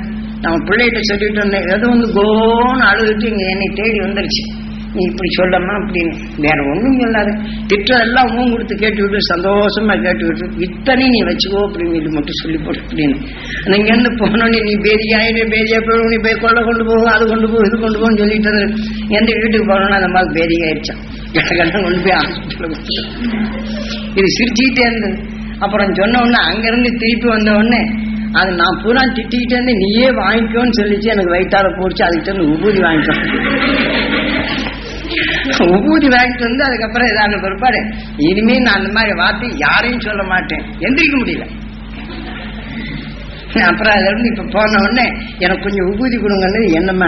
நம்ம பிள்ளைகிட்ட சொல்லிட்டு இருந்தேன் ஏதோ வந்து கோன்னு அழுதுட்டு இங்க என்னை தேடி வந்துருச்சு. நீ இப்படி சொல்லமா அப்படின்னு. வேற ஒண்ணும் சொல்லாது. திட்டதெல்லாம் மூணு கொடுத்து கேட்டுவிட்டு சந்தோஷமா கேட்டு விட்டு இத்தனை நீ வச்சுக்கோ அப்படின்னு சொல்லி மட்டும் சொல்லி போடு அப்படின்னு. நீங்க இருந்து போனோடனே நீ பேதியாயி நீ பேதியா போய் நீ போய் கொள்ள கொண்டு போகும் அது கொண்டு போகும் இது கொண்டு போகும் சொல்லிட்டு இருந்து எந்த வீட்டுக்கு போனோம்னா அந்த மாதிரி பேதியாயிருச்சான் எனக்கெல்லாம் கொண்டு போய் ஹாஸ்பிட்டல் இது சிரிச்சுக்கிட்டே இருந்தது. அப்புறம் சொன்ன உடனே அங்கிருந்து திருப்பி வந்த உடனே அது நான் பூரா திட்டிக்கிட்டே இருந்து நீயே வாங்கிக்கோன்னு சொல்லிச்சு எனக்கு வயிற்றால போச்சு அதுக்கிட்ட இருந்து உபூதி வாங்கிக்கோ உபூதி வாங்கிட்டு வந்து அதுக்கப்புறம் ஏதாவது பிற்பாடு. இனிமே நான் அந்த மாதிரி வார்த்தை யாரையும் சொல்ல மாட்டேன். எந்திரிக்க முடியல. அப்புறம் அதுல இருந்து இப்ப போன உடனே எனக்கு கொஞ்சம் உபூதி கொடுங்கன்னு என்னம்மா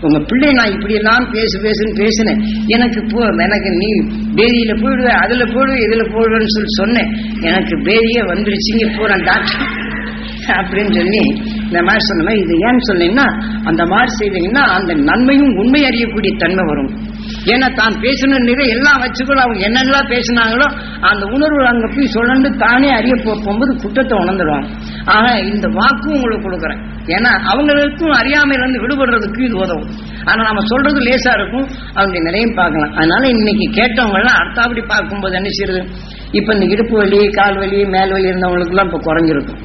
உங்க பிள்ளை நான் இப்படி எல்லாம் பேசு பேசுன்னு பேசினேன். எனக்கு போ எனக்கு நீ பேதியில போயிடுவேன் அதுல போயிடுவ இதுல போயிடுவேன்னு சொல்லி சொன்னேன். எனக்கு பேதியே வந்துருச்சுங்க போறேன் டாக்டர். அப்படின்னு சொல்லி இந்த மாதிரி சொன்ன இது ஏன்னு சொன்னீங்கன்னா அந்த மாதிரி செய்தீங்கன்னா அந்த நன்மையும் உண்மை அறியக்கூடிய தன்மை வரும். ஏன்னா தான் பேசின நிறை எல்லாம் வச்சுக்கணும் அவங்க என்னென்னலாம் பேசினாங்களோ அந்த உணர்வு அங்க போய் சொல்லண்டு தானே அறிய போகும்போது குற்றத்தை உணர்ந்துடுவாங்க. ஆக இந்த வாக்கும் உங்களுக்கு கொடுக்குறேன். ஏன்னா அவங்களுக்கும் அறியாமையில இருந்து விடுபடுறதுக்கு இது உதவும். ஆனா நம்ம சொல்றது லேசா இருக்கும். அவங்க நிறையும் பார்க்கலாம். அதனால இன்னைக்கு கேட்டவங்க எல்லாம் அடுத்தாப்படி பார்க்கும்போது என்ன செய்யுது இப்ப இந்த இடுப்பு வலி கால் வலி மேல் வலி இருந்தவங்களுக்கு எல்லாம் இப்ப குறைஞ்சிருக்கும்.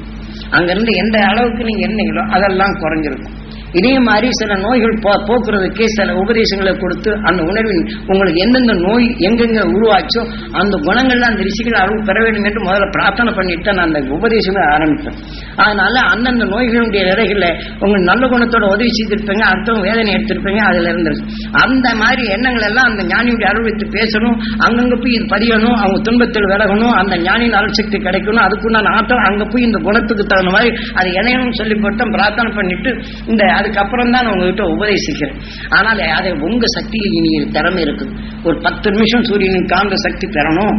அங்கிருந்து எந்த அளவுக்கு நீங்க இருந்தீங்களோ அதெல்லாம் குறைஞ்சிருக்கும். இதே மாதிரி சில நோய்கள் போ- போக்குறதுக்கே சில உபதேசங்களை கொடுத்து அந்த உணர்வின் உங்களுக்கு எந்தெந்த நோய் எங்கெங்க உருவாச்சோ அந்த குணங்கள்லாம் அந்த ரிஷிகள் அளவு பெற வேண்டும் என்று முதல்ல பிரார்த்தனை பண்ணிட்டு தான் நான் அந்த உபதேசமே ஆரம்பித்தேன். அதனால அந்தந்த நோய்களுடைய நிலைகளில் உங்க நல்ல குணத்தோட உதவி செய்திருப்பீங்க அடுத்தவங்க வேதனை எடுத்திருப்பீங்க அதுல இருந்து. அந்த மாதிரி எண்ணங்கள் எல்லாம் அந்த ஞானியுடைய அருள் வைத்து பேசணும் அங்கங்க போய் இது பதியணும் அவங்க துன்பத்தில் விலகணும் அந்த ஞானியின் அருள் சக்தி கிடைக்கணும் அதுக்குண்டான ஆற்றல் அங்க போய் இந்த குணத்துக்கு தகுந்த மாதிரி அது இணையணும்னு சொல்லி போட்டோம் பிரார்த்தனை பண்ணிட்டு இந்த அதுக்கப்புறம் தான் நான் உங்ககிட்ட உபதேசிக்கிறேன். ஆனால் அதை உங்க சக்தியில் இனி திறமை இருக்குது. ஒரு பத்து நிமிஷம் சூரியனின் காந்த சக்தி பெறணும்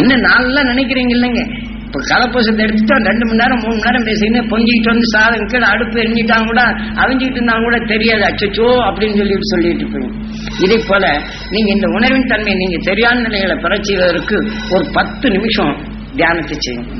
இன்னும் நாளெல்லாம் நினைக்கிறீங்க இல்லைங்க? இப்போ கலப்பூசத்தை எடுத்துட்டா ரெண்டு மணி நேரம் மூணு மணி நேரம் பேசிக்கின்னு பொங்கிட்டு வந்து சாதம் கீழே அடுப்பு எரிஞ்சிட்டாங்க கூட அவிஞ்சிட்டு இருந்தாங்க கூட தெரியாது. அச்சச்சோ அப்படின்னு சொல்லிட்டு சொல்லிட்டு இருப்பீங்க. இதே போல நீங்க இந்த உணர்வின் தன்மையை நீங்க சரியான நிலைகளை பெற ஒரு பத்து நிமிஷம் தியானத்தை செய்யும்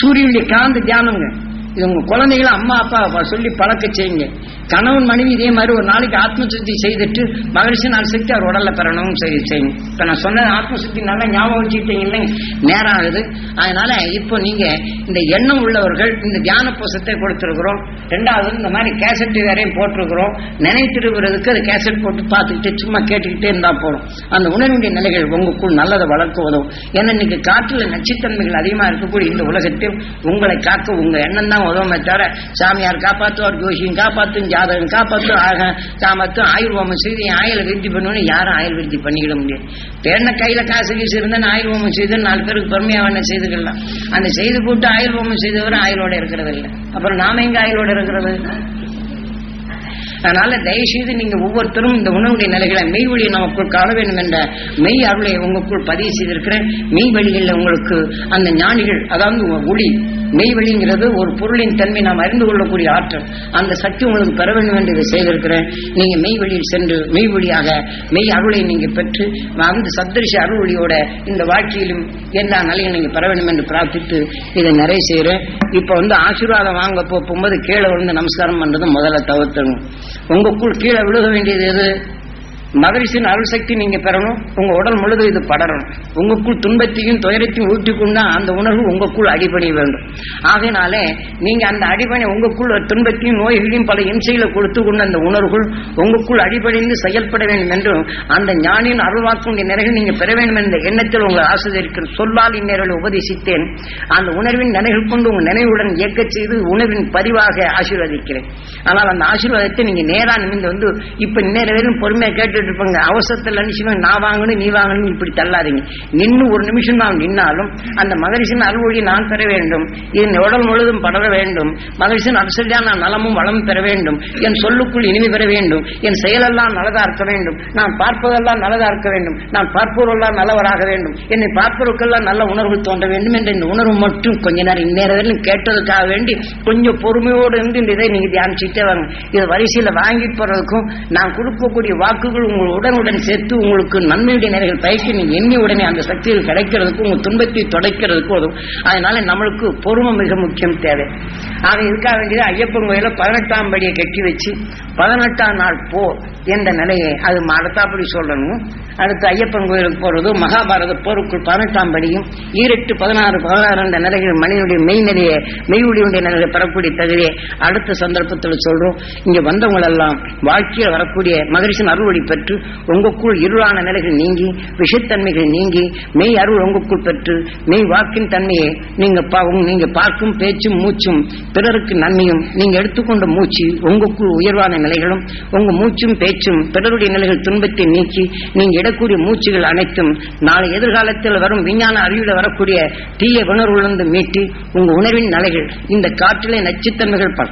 சூரியனுடைய காந்த தியானம்ங்க. இது குழந்தைகளை அம்மா அப்பா சொல்லி பழக்க செய்யுங்க. கணவன் மனைவி இதே மாதிரி ஒரு நாளைக்கு ஆத்மசுத்தி செய்துட்டு மகிழ்ச்சி நாள் சக்தி அவர் உடல்ல பெறணும் சரி செய்யும் இப்ப நான் சொன்ன ஆத்மசுத்தி நல்லா ஞாபகம் வச்சுக்கிட்டீங்க இல்லைங்க. நேரம் ஆகுது. அதனால இப்போ நீங்க இந்த எண்ணம் உள்ளவர்கள் இந்த தியான புசத்தை கொடுத்துருக்குறோம். ரெண்டாவது இந்த மாதிரி கேசட் வேறையும் போட்டிருக்கிறோம். நினைத்திருக்கிறதுக்கு அது கேசட் போட்டு பார்த்துக்கிட்டு சும்மா கேட்டுக்கிட்டே இருந்தா போதும். அந்த உணர்வுடைய நிலைகள் உங்களுக்குள் நல்லதை வளர்க்க உதவும். ஏன்னா இன்னைக்கு காற்றுல நச்சுத்தன்மைகள் அதிகமா இருக்கக்கூடிய இந்த உலகத்தில் உங்களை காக்க உங்க எண்ணம் தான் உதவுமே தவிர சாமியார் காப்பாற்றுவார் ஜோஷியும் காப்பாற்றும் ஜாதகம் காப்பாற்றும் ஆக காப்பாற்றும் ஆயுர்வோமம் செய்து என் ஆயுள விருத்தி பண்ணுவேன்னு யாரும் ஆயுள் விருத்தி பண்ணிக்கிட முடியாது. தேடின கையில காசு கீசு இருந்தா ஆயுர்வோமம் செய்து நாலு பேருக்கு பெருமையா என்ன செய்துக்கலாம். அந்த செய்து போட்டு ஆயுர்வோமம் செய்தவரை ஆயுளோட இருக்கிறது இல்லை. அப்புறம் நாம எங்க ஆயுளோட இருக்கிறது? அதனால தயவு செய்து நீங்க ஒவ்வொருத்தரும் இந்த உணவுடைய நிலைகளை மெய் வழியை நமக்குள் காண வேண்டும் என்ற மெய் அருளை உங்களுக்குள் பதிவு செய்திருக்கிறேன். மெய் வழிகளில் உங்களுக்கு அந்த ஞானிகள் அதாவது ஒளி மெய்வெளிங்கிறது ஒரு பொருளின் தன்மை நாம் அறிந்து கொள்ளக்கூடிய ஆற்றல். அந்த சக்தி உங்களுக்கு பெற வேண்டும் என்று இதை செய்திருக்கிறேன். நீங்க மெய்வெளியில் சென்று மெய் வழியாக மெய் அருளை நீங்க பெற்று அந்த சப்தரிஷ அருள் ஒளியோட இந்த வாழ்க்கையிலும் எல்லா நிலையும் நீங்க பெற வேண்டும் என்று பிரார்த்தித்து இதை நிறைய செய்கிறேன். இப்ப வந்து ஆசீர்வாதம் வாங்க போகும்போது கீழே வந்து நமஸ்காரம் பண்றது முதல்ல தவிர்த்தணும் உங்களுக்குள் கீழே விழுக வேண்டியது எது? மகரிஷின் அருள் சக்தி நீங்க பெறணும். உங்க உடல் முழுதும் இது படரணும். உங்களுக்குள் துன்பத்தையும் துயரத்தையும் ஊட்டிக்கொண்டா அந்த உணர்வு உங்களுக்குள் அடிபணி வேண்டும். ஆகையினாலே நீங்க அந்த அடிபணி உங்களுக்குள் துன்பத்தையும் நோய்களையும் பல இம்சைகளை கொடுத்து கொண்ட அந்த உணர்வுகள் உங்களுக்குள் அடிபணிந்து செயல்பட வேண்டும் என்றும் அந்த ஞானியின் அருள்வாக்குடைய நிலைகள் நீங்க பெற வேண்டும் என்ற எண்ணத்தில் உங்கள் ஆசிரியர்கள் சொல்லால் இந்நேரில் உபதேசித்தேன். அந்த உணர்வின் நினைவுகள் கொண்டு உங்கள் நினைவுடன் இயக்கச் செய்து உணர்வின் பதிவாக ஆசீர்வதிக்கிறேன். ஆனால் அந்த ஆசீர்வாதத்தை நீங்க நேராக நிமிந்து வந்து இப்ப இந்நேரம் பொறுமையை கேட்டு கேட்டுட்டு இருப்பாங்க அவசரத்தில் நினைச்சுவேன் நான் வாங்கணும் நீ வாங்கணும் இப்படி தள்ளாதீங்க. நின்று ஒரு நிமிஷம் நான் நின்னாலும் அந்த மகரிஷின் அருள்வொழி நான் பெற வேண்டும். என் உடல் முழுதும் படர வேண்டும். மகரிஷின் அரசியா நான் நலமும் வளம் பெற வேண்டும். என் சொல்லுக்குள் இனிமை பெற வேண்டும். என் செயலெல்லாம் நல்லதா இருக்க வேண்டும். நான் பார்ப்பதெல்லாம் நல்லதா இருக்க வேண்டும். நான் பார்ப்பவரெல்லாம் நல்லவராக வேண்டும். என்னை பார்ப்பவருக்கெல்லாம் நல்ல உணர்வு தோன்ற வேண்டும் என்ற இந்த உணர்வு மட்டும் கொஞ்ச நேரம் இந்நேரம் வரையிலும் கேட்டதுக்காக வேண்டி கொஞ்சம் பொறுமையோடு இருந்து இந்த இதை நீங்க தியானிச்சுட்டே வாங்க. இது வரிசையில் வாங்கி போறதுக்கும் நான் கொடுக்கக்கூடிய வாக்குகள் உங்கள் உடனுடன் சேர்த்து உங்களுக்கு நன்மையுடைய நிலைகள் பயிற்சி நீங்க எண்ணி உடனே அந்த சக்திகள் கிடைக்கிறதுக்கு உங்க துன்பத்தை தொடைக்கிறதுக்கு உதவும். அதனால நம்மளுக்கு பொறுமை மிக முக்கியம் தேவை. ஆக இதுக்காக வேண்டியது ஐயப்பன் கோயில பதினெட்டாம் படியை கட்டி வச்சு பதினெட்டாம் நாள் போர் என்ற நிலையை அது அடுத்தாப்படி சொல்லணும். அடுத்து ஐயப்பன் கோயிலுக்கு போறது மகாபாரத போருக்குள் பதினெட்டாம் படியும் ஈரெட்டு பதினாறு பதினாறு என்ற நிலைகள் மனிதனுடைய மெய்நிலையை மெய்வொழியுடைய நிலையை பெறக்கூடிய தகுதியை அடுத்த சந்தர்ப்பத்தில் சொல்றோம். இங்க வந்தவங்களெல்லாம் வாழ்க்கையில் வரக்கூடிய மகரிஷன் அருள்வழி பெற்று உங்களுக்குள் இருளான நிலைகள் நீங்கி விஷத்தன்மைகள் நீங்கி மெய் அருள் உங்களுக்குள் பெற்று மெய் வாக்கின் தன்மையை நீங்க பா- நீங்க பார்க்கும் பேச்சும் மூச்சும் பிறருக்கு நன்மையும் நீங்க எடுத்துக்கொண்ட மூச்சு உங்களுக்குள் உயர்வான நிலைகளும் உங்க மூச்சும் பேச்சும் பிறருடைய நிலைகள் துன்பத்தை நீக்கி நீங்க இடக்கூடிய மூச்சுகள் அனைத்தும் நாளை எதிர்காலத்தில் வரும் விஞ்ஞான அறிவில வரக்கூடிய தீய உணர்வுலிருந்து மீட்டி உங்க உணர்வின் நிலைகள் இந்த காற்றிலே நச்சுத்தன்மைகள் பல.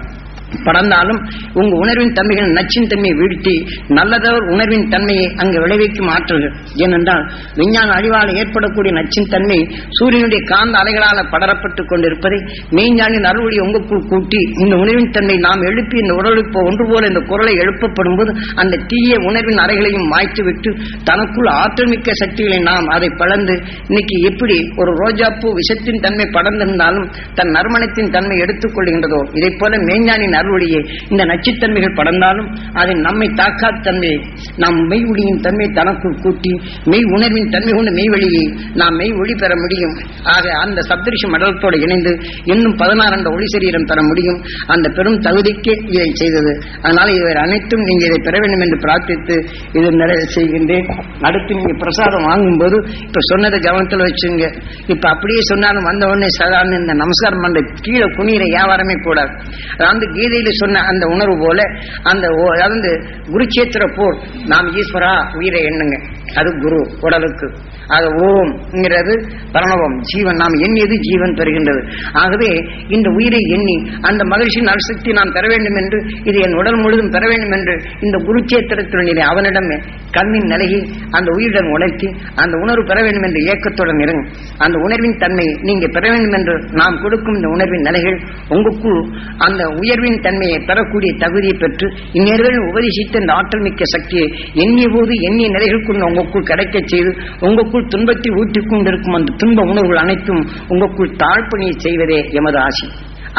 படர்ந்தாலும் உங்க உணர்வின் தன்மைகள் நச்சின் தன்மையை வீழ்த்தி நல்லதவர் உணர்வின் தன்மையை அங்கு விளைவிக்கும் ஆற்றல்கள். ஏனென்றால் விஞ்ஞான அழிவால் ஏற்படக்கூடிய நச்சின் தன்மை சூரியனுடைய காந்த அலைகளால் படரப்பட்டுக் கொண்டிருப்பதை மெய்ஞானின் அருள்வழி உங்களுக்குள் கூட்டி இந்த உணர்வின் தன்மை நாம் எழுப்பி இந்த உடலுக்கு ஒன்று போல இந்த குரலை எழுப்பப்படும் போது அந்த தீய உணர்வின் அறைகளையும் மாய்த்துவிட்டு தனக்குள் ஆற்றல்மிக்க சக்திகளை நாம் அதை பழந்து இன்னைக்கு எப்படி ஒரு ரோஜாப்பூ விஷத்தின் தன்மை படர்ந்திருந்தாலும் தன் நறுமணத்தின் தன்மை எடுத்துக் கொள்கின்றதோ இதை போல மெய்ஞானின் அருளுடைய இந்த நச்சுத்தன்மைகள் படர்ந்தாலும் அதை நம்மை தாக்காத தன்மையை நாம் மெய் ஒளியின் தன்மை தனக்குள் கூட்டி மெய் உணர்வின் தன்மை கொண்டு மெய் வழியை நாம் மெய் ஒளி பெற முடியும். ஆக அந்த சப்தரிஷி மண்டலத்தோடு இணைந்து இன்னும் பதினாறு ஒளி சரீரம் பெற முடியும். அந்த பெரும் தகுதிக்கே இதை செய்தது. அதனால இவர் அனைத்தும் நீங்கள் இதை பெற வேண்டும் என்று பிரார்த்தித்து இது நிறைவு செய்கின்றேன். அடுத்து நீங்கள் பிரசாதம் வாங்கும்போது இப்போ சொன்னதை கவனத்தில் வச்சுங்க. இப்போ அப்படியே சொன்னாலும் வந்த உடனே சாதாரண இந்த நமஸ்காரம் பண்ற கீழே குனிகிற வியாபாரமே கூடாது அதாவது கீதை கீதையில சொன்ன அந்த உணர்வு போல அந்த ஓ- அதாவது குருச்சேத்திர போர். நாம் ஈஸ்வரா உயிரை எண்ணுங்க. அது குரு உடலுக்கு. அது ஓம்ங்கிறது பிரணவம். ஜீவன் நாம் எண்ணியது ஜீவன் பெறுகின்றது ஆகவே இந்த உயிரை எண்ணி அந்த மகிழ்ச்சியின் அரிசக்தி நாம் பெற வேண்டும் என்று இது என் உடல் முழுதும் பெற வேண்டும் என்று இந்த குருச்சேத்திரத்தினுடைய அவனிடம் கண்ணின் நிலையை அந்த உயிருடன் உணர்த்தி அந்த உணர்வு பெற வேண்டும் என்ற இயக்கத்துடன் இருங்க. அந்த உணர்வின் தன்மை நீங்க பெற வேண்டும் என்று நாம் கொடுக்கும் இந்த உணர்வின் நிலைகள் உங்களுக்குள் அந்த உயர்வின் தன்மையை பெறக்கூடிய தகுதியை பெற்று இந்நேர்கள் உபதேசித்த இந்த ஆற்றல் மிக்க சக்தியை எண்ணிய போது எண்ணிய நிலைகளுக்குள் உங்களுக்குள் கிடைக்கச் செய்து உங்களுக்குள் துன்பத்தை ஊற்றிக் கொண்டிருக்கும் அந்த துன்ப உணர்வுகள் அனைத்தும் உங்களுக்குள் தாழ்ப்பணியை செய்வதே எமது ஆசை.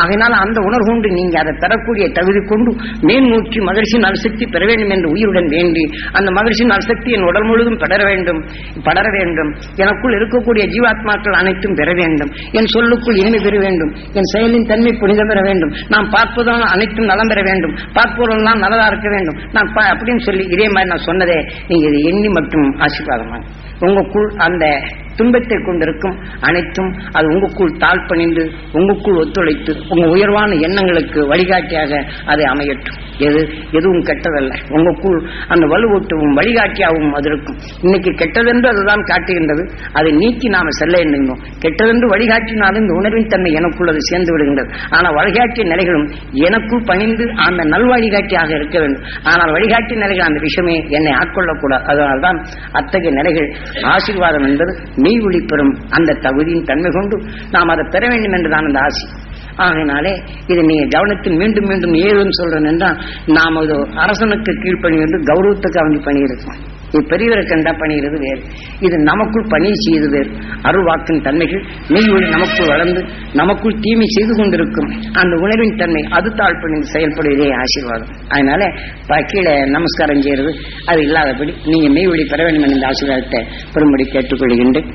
ஆகையினால் அந்த உணர்வு கொண்டு நீங்க அதை பெறக்கூடிய தகுதி கொண்டு மேன் நோக்கி மகிழ்ச்சியின் அரிசக்தி பெற வேண்டும் என்று உயிருடன் வேண்டி அந்த மகிழ்ச்சியின் அரிசக்தி என் உடல் முழுதும் படர வேண்டும் படர வேண்டும். எனக்குள் இருக்கக்கூடிய ஜீவாத்மாக்கள் அனைத்தும் பெற வேண்டும். என் சொல்லுக்குள் இனிமை பெற வேண்டும். என் செயலின் தன்மை புனிதம் பெற வேண்டும். நாம் பார்ப்பதால் அனைத்தும் நலம் பெற வேண்டும். பார்ப்போரெல்லாம் நல்லதா இருக்க வேண்டும். நான் அப்படின்னு சொல்லி இதே மாதிரி நான் சொன்னதே நீங்க இதை எண்ணி மட்டும் ஆசீர்வாதமாக உங்களுக்குள் அந்த துன்பத்தை கொண்டிருக்கும் அனைத்தும் அது உங்களுக்குள் தாழ் பணிந்து உங்களுக்குள் ஒத்துழைத்து உங்க உயர்வான எண்ணங்களுக்கு வழிகாட்டியாக அது அமையட்டும். எது? எதுவும் கெட்டதல்ல. உங்களுக்குள் அந்த வலுவூட்டவும் வழிகாட்டியாகவும் அது இருக்கும். இன்னைக்கு கெட்டதென்று அதுதான் காட்டுகின்றது. அதை நீக்கி நாம செல்ல எண்ணுகிறோம். கெட்டதென்று வழிகாட்டினாலும் இந்த உணர்வின் தன்மை எனக்குள் அது சேர்ந்து விடுகின்றது. ஆனால் வழிகாட்டிய நிலைகளும் எனக்குள் பணிந்து அந்த நல்வழிகாட்டியாக இருக்க வேண்டும். ஆனால் வழிகாட்டிய நிலைகள் அந்த விஷயமே என்னை ஆட்கொள்ளக்கூடாது. அதனால்தான் அத்தகைய நிலைகள் ஆசீர்வாதம் என்பது மெய் ஒளிப்பெறும் அந்த தகுதியின் தன்மை கொண்டு நாம் அதை பெற வேண்டும் என்றுதான் அந்த ஆசை. ஆகினாலே இதை நீங்க கவனத்தில் மீண்டும் மீண்டும் ஏதும் சொல்றேன் என்றால் நாம் இது அரசனுக்கு கீழ்ப்பணி என்று கௌரவத்துக்கு அவங்க பணி இருக்கும் இது பெரியவருக்கு கண்டா பணிகிறது வேறு. இது நமக்குள் பணி செய்து வேறு. அருள்வாக்கின் தன்மைகள் மெய்வழி நமக்குள் வளர்ந்து நமக்குள் தீமை செய்து கொண்டிருக்கும் அந்த உணர்வின் தன்மை அது தாழ்ப்பு செயல்படுவதே ஆசீர்வாதம். அதனால கீழே நமஸ்காரம் செய்யறது அது இல்லாதபடி நீங்க மெய்வழி பெற வேண்டும் என்ற ஆசீர்வாதத்தை பெரும்படி கேட்டுக்கொள்கின்றேன்.